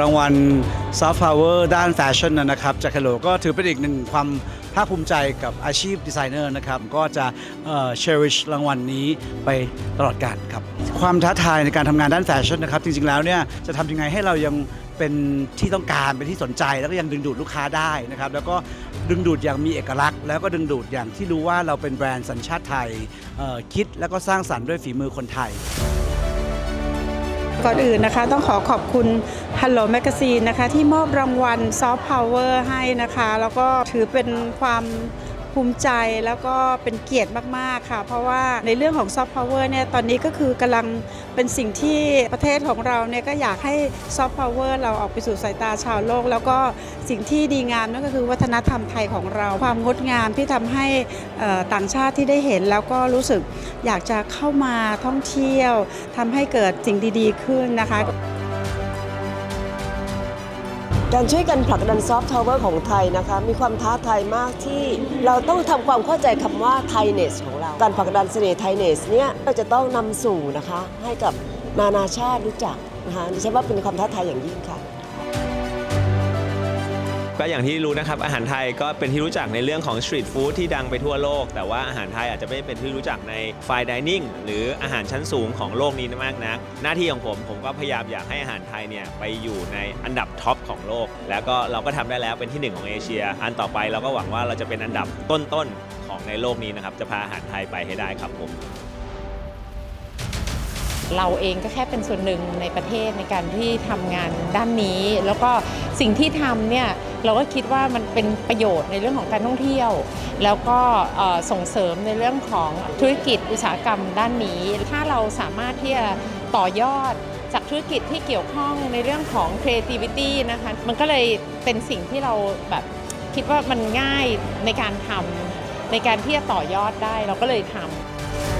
รางวัลซอฟต์พาวเวอร์ด้านแฟชั่นนะครับจาก Hello ก็ถือเป็นอีกหนึ่งความภาคภูมิใจกับอาชีพดีไซเนอร์นะครับ ก็จะเอ่อ cherish รางวัลนี้ไปตลอดกาลครับ ความท้าทายในการทำงานด้านแฟชั่นนะครับ จริง ๆ แล้วเนี่ยจะทำยังไงให้เรายังเป็นที่ต้องการเป็นที่สนใจแล้วก็ยังดึงดูดลูกค้าได้นะครับ แล้วก็ดึงดูดอย่างมีเอกลักษณ์ แล้วก็ดึงดูดอย่างที่รู้ว่าเราเป็นแบรนด์สัญชาติไทยคิดแล้วก็สร้างสรรค์ด้วยฝีมือคนไทย ก่อนอื่นนะคะ ต้องขอขอบคุณ Hello Magazine นะคะ ที่มอบรางวัล Soft Power ให้นะคะ แล้วก็ถือเป็นความ ภูมิใจแล้วก็เป็นเกียรติมาก ๆ ค่ะ เพราะว่าในเรื่องของ Soft Power เนี่ยตอนนี้ก็คือกำลังเป็นสิ่งที่ประเทศของเราเนี่ยก็อยากให้ Soft Power เราออกไปสู่สายตาชาวโลก แล้วก็สิ่งที่ดีงามนั่นก็คือวัฒนธรรมไทยของเรา ความงดงามที่ทำให้ต่างชาติที่ได้เห็น แล้วก็รู้สึกอยากจะเข้ามาท่องเที่ยวทำให้เกิดสิ่งดี ๆ ขึ้นนะคะ การช่วยกันผลักดันซอฟต์ทาวเวอร์ของไทยนะคะมีความท้าทายมากที่เราต้องทำความเข้าใจคำว่าไทเนสของเรา การผลักดันเสน่ห์ไทเนสเนี่ยเราจะต้องนำสู่นะคะให้กับนานาชาติรู้จักนะคะดิฉันว่าเป็นความท้าทายอย่างยิ่งค่ะ ก็อย่างที่รู้นะครับอาหารไทยก็เป็นที่รู้จักในเรื่องของสตรีทฟู้ดที่ดังไปทั่วโลก แต่ว่าอาหารไทยอาจจะไม่เป็นที่รู้จักในไฟดิเนิ่งหรืออาหารชั้นสูงของโลกนี้มากนัก หน้าที่ของผมผมก็พยายามอยากให้อาหารไทยเนี่ยไปอยู่ในอันดับท็อปของโลก แล้วก็เราก็ทำได้แล้วเป็นที่หนึ่งของเอเชีย อันต่อไปเราก็หวังว่าเราจะเป็นอันดับต้นๆของในโลกนี้นะครับจะพาอาหารไทยไปให้ได้ครับผมเราเองก็แค่เป็นส่วนหนึ่งในประเทศในการที่ทำงานด้านนี้ แล้วก็สิ่งที่ทำเนี่ย เราก็คิดว่ามันเป็นประโยชน์ในเรื่องของการท่องเที่ยว แล้วก็ส่งเสริมในเรื่องของธุรกิจอุตสาหกรรมด้านนี้ ถ้าเราสามารถที่จะต่อยอดจากธุรกิจที่เกี่ยวข้องในเรื่องของ creativity นะคะ มันก็เลยเป็นสิ่งที่เราแบบคิดว่ามันง่ายในการทำในการที่จะต่อยอดได้เราก็เลยทำ